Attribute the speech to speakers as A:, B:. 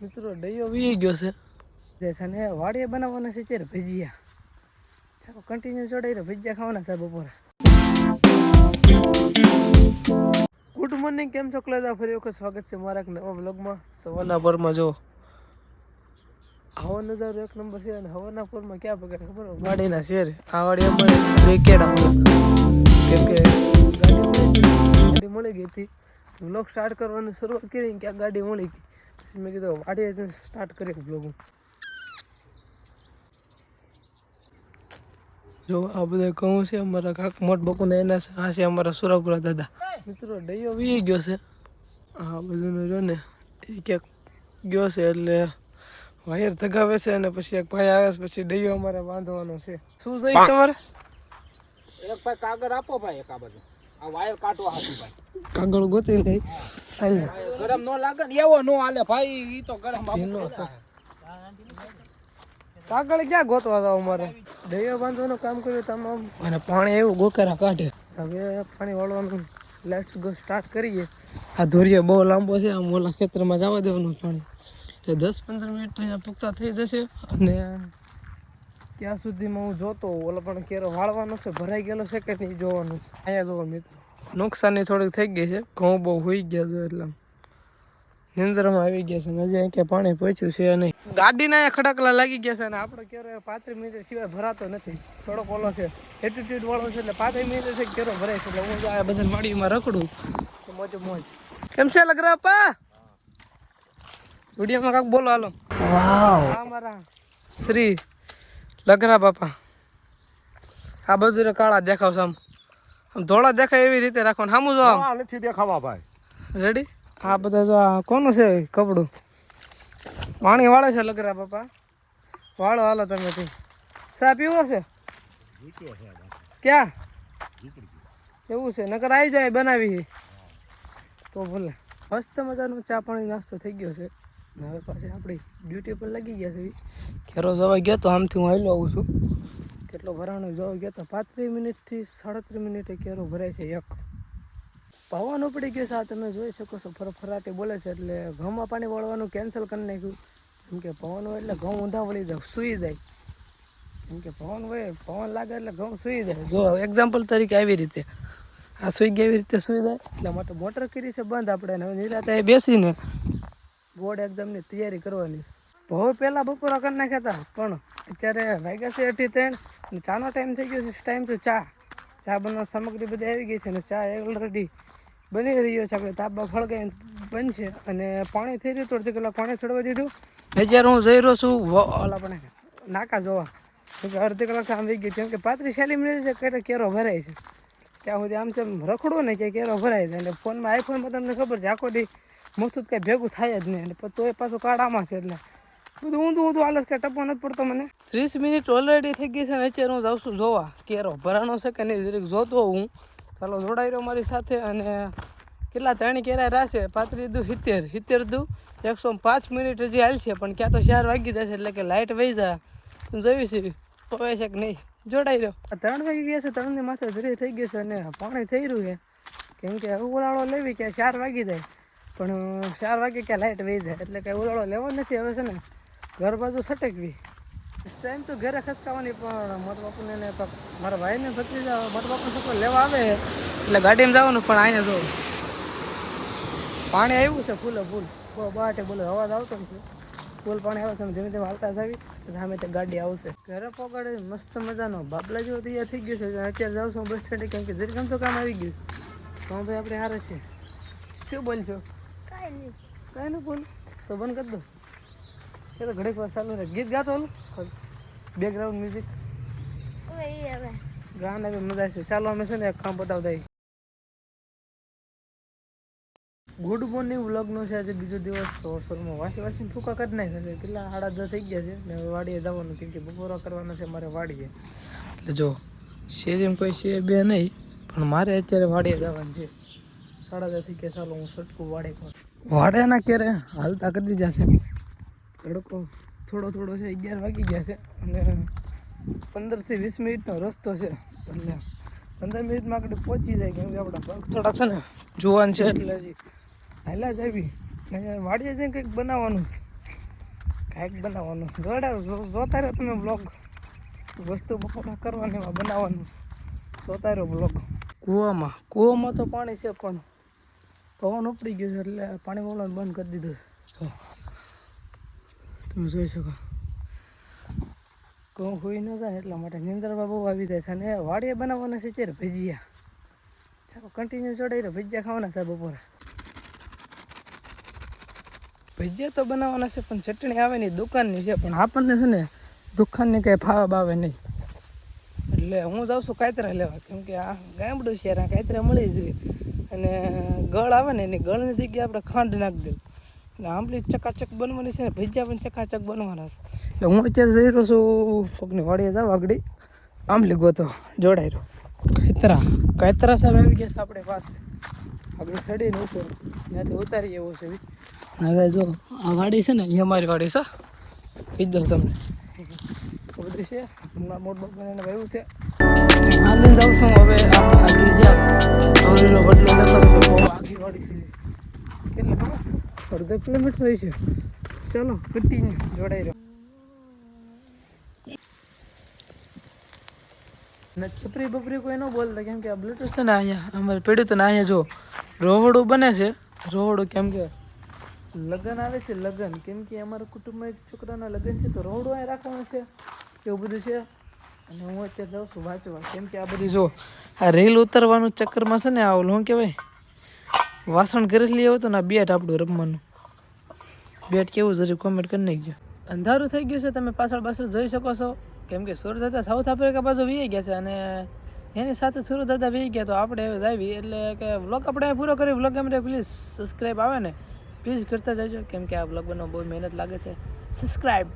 A: મિત્રો, ડયો વી ગયો છે. જે છે ને, વાડીએ બનાવવાના છે ત્યારે ભજીયા. ચાલો કન્ટિન્યુ રહ્યો ભજીયા ખાવાના છે બપોરે. ગુડ મોર્નિંગ કેમ છો? કલેજા ફરી વખત સ્વાગત છે મારા એક નવા વ્લોગમાં સવારના પરમાં જો હવા નજારો એક નંબર છે અને હવાના પરમાં ક્યાં પગાર ખબર? વાડીના શેર આ વાડી અમારે બે કેમ કે ગાડી મળી ગઈ. હતી. વ્લોગ સ્ટાર્ટ કરવાની શરૂઆત કરી ક્યાં ગાડી મળી ગઈ. મેં કીધું વાડીએ જઈને સ્ટાર્ટ કરીએ બ્લોગ જો આ બધા કહું છે અમારા કાક મોટ બકુને એના છે આ છે અમારા સુરાપુરા દાદા. મિત્રો ડૈયો વી ગયો છે. આ બધું જો ને એ ક્યાંક ગયો છે એટલે વાયર ધગાવે છે અને પછી એક ભાઈ આવે છે પછી ડૈયો અમારે બાંધવાનો છે. શું જોઈએ તમારે?
B: એક ભાઈ કાગળ આપો ભાઈ એક આ બધું. આ વાયર કાટવા હાથી ભાઈ.
A: કાગળ ગોતી લઈ ને.
B: ગરમ નો લાગે ને એવો નો હાલે. ભાઈ ઈ તો ગરમ.
A: કાગળ ક્યાં ગોતવા જાવ અમારે? દરિયો બાંધવાનું કામ કર્યું તમામ અને પાણી એવું ગોકરા કાઢે. હવે પાણી વાળવાનું લેટ્સ ગો સ્ટાર્ટ કરીએ. આ ધોરિયો બહુ લાંબો છે આમ ઓલા ખેતરમાં જવા દેવાનું પાણી. એટલે દસ પંદર મિનિટ અહીંયા પૂગતા થઈ જશે. અને ત્યાં સુધીમાં હું જોતો. ઓલો પણ કેરો વાળવાનો છે ભરાઈ ગયેલો છે કે નહીં જોવાનું છે? અહીંયા જોવો મિત્રો. નુકસાની થોડીક થઈ ગઈ છે. ઘઉં બહુ હોઈ ગયા છે એટલે. નિંદ્રમાં આવી ગયા છે. નજીક હજી અહીં પાણી પહોંચ્યું છે નહીં. ગાડીના અહીંયા ખડકલા લાગી ગયા છે અને આપણે ક્યારે પાંત્રીસ મિનિટ સિવાય ભરાતો નથી. થોડોક ઓલો છે એટીટ્યુડ વાળો છે એટલે પાંત્રીસ મિનિટ છે કેરો ભરાય છે એટલે હું આ બધા માડીમાં રખડું. મોજ મોજ. કેમ છે લગરાપા વિડીયોમાં કાંક બોલો હાલો. મારા શ્રી લગરા બાપા. આ બધું કાળા દેખાવ છે આમ ધોળા દેખાય એવી રીતે રાખવાનું. સામું જો આમ.
B: નથી દેખાવા ભાઈ.
A: રેડી આ બધા જો કોનું છે કપડું? પાણી વાળે છે લગરા બાપા. વાળો હાલો તમે થી સા પીવો છે? ક્યાં? એવું છે. નકર આવી જાય બનાવી તો ભલે. મસ્ત મજાનો ચા પાણી નાસ્તો થઈ ગયો છે. હવે પાછી આપણી ડ્યુટી પર લાગી ગયા છે. ખેરો જવા ગયો તો આમથી હું હાલો આવું છું. કેટલો ભરાણો જોવા ગયો તો પાંત્રીસ મિનિટથી સાડત્રીસ મિનિટે કેરો ભરાય છે એક. પવન ઉપડી ગયો છે, આ તમે જોઈ શકો છો, ફરફરાટી બોલે છે, એટલે ઘઉંમાં પાણી વળવાનું કેન્સલ કરી નાખ્યું. કેમ કે પવન હોય એટલે ઘઉં ઊંધા વળી જાય, સૂઈ જાય. કેમ કે પવન હોય, પવન લાગે એટલે ઘઉં સૂઈ જાય. જો એક્ઝામ્પલ તરીકે આવી રીતે. આ સૂઈ ગયા એવી રીતે સૂઈ જાય. એટલા માટે મોટર કરી છે, બંધ આપણે હવે નિરાતે બેસીને બોર્ડ એક્ઝામની તૈયારી કરવાની છે. બહુ પહેલાં બપોરા કરી નાખ્યા હતા, પણ અત્યારે વાગ્યા છે અઢી ત્રણ ચાનો ટાઈમ થઈ ગયો છે ટાઈમ છે ચા. ચા બનાવવા સામગ્રી બધી આવી ગઈ છે અને ચા ઓલરેડી બની રહ્યો છે. આપણે તાપમાં ફળગાઈ બનશે અને પાણી થઈ રહ્યું તો અડધી કલાક પાણી ચડવા દીધું. અત્યારે હું જઈ રહ્યો છું વ- ઓલા પણ નાકા જોવા. કે અડધી કલાક આમ વહી ગઈ કેમ કે પાંત્રીસ ચાલીસ મિનિટ છે એટલે કેરો ભરાય છે. ત્યાં સુધી આમ તેમ રખડું ને કે કેરો ભરાય છે. એટલે ફોનમાં આઈફોનમાં તમને ખબર છે આખો દી મસ્ત કાંઈ ભેગું થાય જ નહીં. અને તો તોય પાછું કાળામાં છે એટલે બધું ઊંધું ઊંધું હાલત કે ટપો નથી પડતો મને. ત્રીસ મિનિટ ઓલરેડી થઈ ગઈ છે ને અત્યારે હું જાઉં છું જોવા. કેરો ભરાણો છે કે નહીં જરીક જોતો હું. ચાલો જોડાઈ રહ્યો મારી સાથે અને કેટલા ત્રણ કેરા રાશે પાંત્રીસ દુ સિત્તેર. સિત્તેર દુ એકસો પાંચ મિનિટ હજી હાલશે પણ ક્યાં તો ચાર વાગી જશે એટલે કે લાઇટ વહી જાય. જોઈ છે પવે છે કે નહીં? જોડાઈ રહ્યો આ ત્રણ વાગી ગયા છે ત્રણની માથે ધરી થઈ ગઈ છે અને પાણી થઈ રહ્યું છે. કેમ કે ઉલાળો લેવી કે ચાર વાગી જાય. પણ ચાર વાગે ક્યાં લાઇટ વહી જાય એટલે કાંઈ ઉલાળો લેવો નથી હવે છે ને ઘર બાજુ છટકવી ટાઈમ તો ઘરે ખસકાવાની પણ મોટ બાપુને ને પગ- મારા ભાઈને ભત્રીજા મોટ બાપુ છોકરો લેવા આવે. એટલે ગાડીમાં જવાનું પણ અહીંયા જો પાણી આવ્યું છે ફૂલે ફૂલ. બાટે બોલે અવાજ આવતો નથી. ફૂલ પાણી આવે છે ધીમે ધીમે હાલતા જાવી સામે તે ગાડી આવશે. ઘરે પકડે મસ્ત મજાનો. બાબલા જેવો તૈયાર થઈ ગયો છે. અત્યારે જાઉં છું બસ સ્ટેન્ડે કેમ કે જરીકમ તો કામ આવી ગયું તો ભાઈ આપણે હારે છે શું બોલશો? કાંઈ નહીં. કાંઈ નહીં બોલ. તો બંધ કરી દો. એ તો ઘડીક વાર ચાલુ રહે. ગીત ગાતો બેકગ્રાઉન્ડ મ્યુઝિક ગાના બી મજા છે ચાલો અમે છે ને એક કામ બતાવતા ગુડ મોર્નિંગ વ્લોગનો છે આજે બીજો દિવસ. સોર સવારમાં વાસી વાસીને ફૂકા કાઢી નાખે છે. કેટલા સાડા દસ થઈ ગયા છે. ને હવે વાડીએ જવાનું. કેમ કે બપોરા કરવાના છે મારે વાડીએ. એટલે જો શેરીમાં કોઈ છે બે નહીં પણ મારે અત્યારે વાડીએ જવાનું છે. સાડા દસ થઈ ગયા. ચાલો હું સટકું વાડે વાડેના ક્યારે હાલતા કરી દીધા છે. તડકો થોડો થોડો છે, અગિયાર વાગી ગયા છે. અને પંદરથી વીસ મિનિટનો રસ્તો છે. એટલે પંદર મિનિટમાં આપણે પહોંચી જાય, કેમ કે આપણા પગ થોડાક છે ને, જોવાનું છે એટલે હાલા જ આવી. અને વાડીએ જઈને કંઈક બનાવવાનું કાંઈક બનાવવાનું જોડા જોતા રહ્યો તમે બ્લોગ વસ્તુ કરવાની એમાં બનાવવાનું જોતા રહ્યો બ્લોગ કૂવામાં કૂવામાં તો પાણી છે, પણ પવન ઉપડી ગયો છે એટલે પાણી બોલવાનું બંધ કરી દીધું છે. તમે જોઈ શકો. ઘઉં હોઈ ન જાય એટલા માટે નિંદરમાં બહુ આવી જાય છે. અને વાડીએ બનાવવાના છે ત્યારે ભજીયા. ચાલો કન્ટિન્યુ ચડાવી ભજીયા ખાવાના છે બપોરે. ભજીયા તો બનાવવાના છે, પણ ચટણી આવે નહીં, દુકાનની છે. પણ આપણને છે ને, દુકાનની કાંઈ ફાવા આવે નહીં. એટલે હું જાઉં છું કાતરા લેવા, કેમ કે આ ગામડું છે, આ કાતરા મળી જ રહી. અને ગળ આવે ને, એની ગળની જગ્યાએ આપણે ખાંડ નાખી દેવું અને આંબલી ચકાચક બનવાની છે ને, ભજીયા પણ ચકાચક બનવાના છે. એટલે હું અત્યારે જઈ રહ્યો છું કોકની વાડીએ જાવ આગળ. આંબલી ગોતો, જોડાઈ રહ્યો. કાયતરા કાયતરા સાહેબ આવી ગયા છે આપણે પાસે. આપણે ચડીને ઉપર ત્યાંથી ઉતારી એવો છે હવે જો, આ વાડી છે ને એ અમારી વાડી છે. કહી દઉં તમને બધી છે. હમણાં મોટ બોટ બનાવીને ભાવ્યું છે. આનંદ જાઉં છું હવે. આગી વાડી છે. કેટલી અડધો કિલોમીટર હોય છે. ચાલો કન્ટિન્યુ જોડાઈ રહ્યો ને છપરી બપરી કોઈ ન બોલતા, કેમ કે આ બ્લૂટૂથ છે ને અહીંયા, અમારે પડ્યું હતું ને અહીંયા જો, રોવડું બને છે. રોવડું કેમ કે લગ્ન આવે છે, લગ્ન. કેમ કે અમારા કુટુંબમાં એક છોકરાના લગ્ન છે, તો રોવડું અહીં રાખવાનું છે, એવું બધું છે. અને હું અત્યારે જાઉં છું વાંચવા. કેમ કે આ બધી જો, આ રેલ ઉતરવાનું ચક્કરમાં છે ને આ ઓલું, શું કહેવાય? વાસણ કરી લઈ આવ્યો તો ને આ બેટ આપણું રમવાનું. બેટ કેવું જરી કોમેન્ટ કરી નાખજો. અંધારું થઈ ગયું છે. તમે પાછળ પાછળ જોઈ શકો છો. કેમ કે સુરત દાદા સાઉથ આફ્રિકા બાજુ વી ગયા છે અને એની સાથે સુરત દાદા વી ગયા તો આપણે હવે જાવી. એટલે કે વ્લોગ આપણે પૂરો કરી વ્લોગ ગમે પ્લીઝ સબસ્ક્રાઈબ આવે ને. પ્લીઝ કરતા જજો. કેમ કે આ વ્લોગ બનાવવા બહુ મહેનત લાગે છે. સબસ્ક્રાઈબ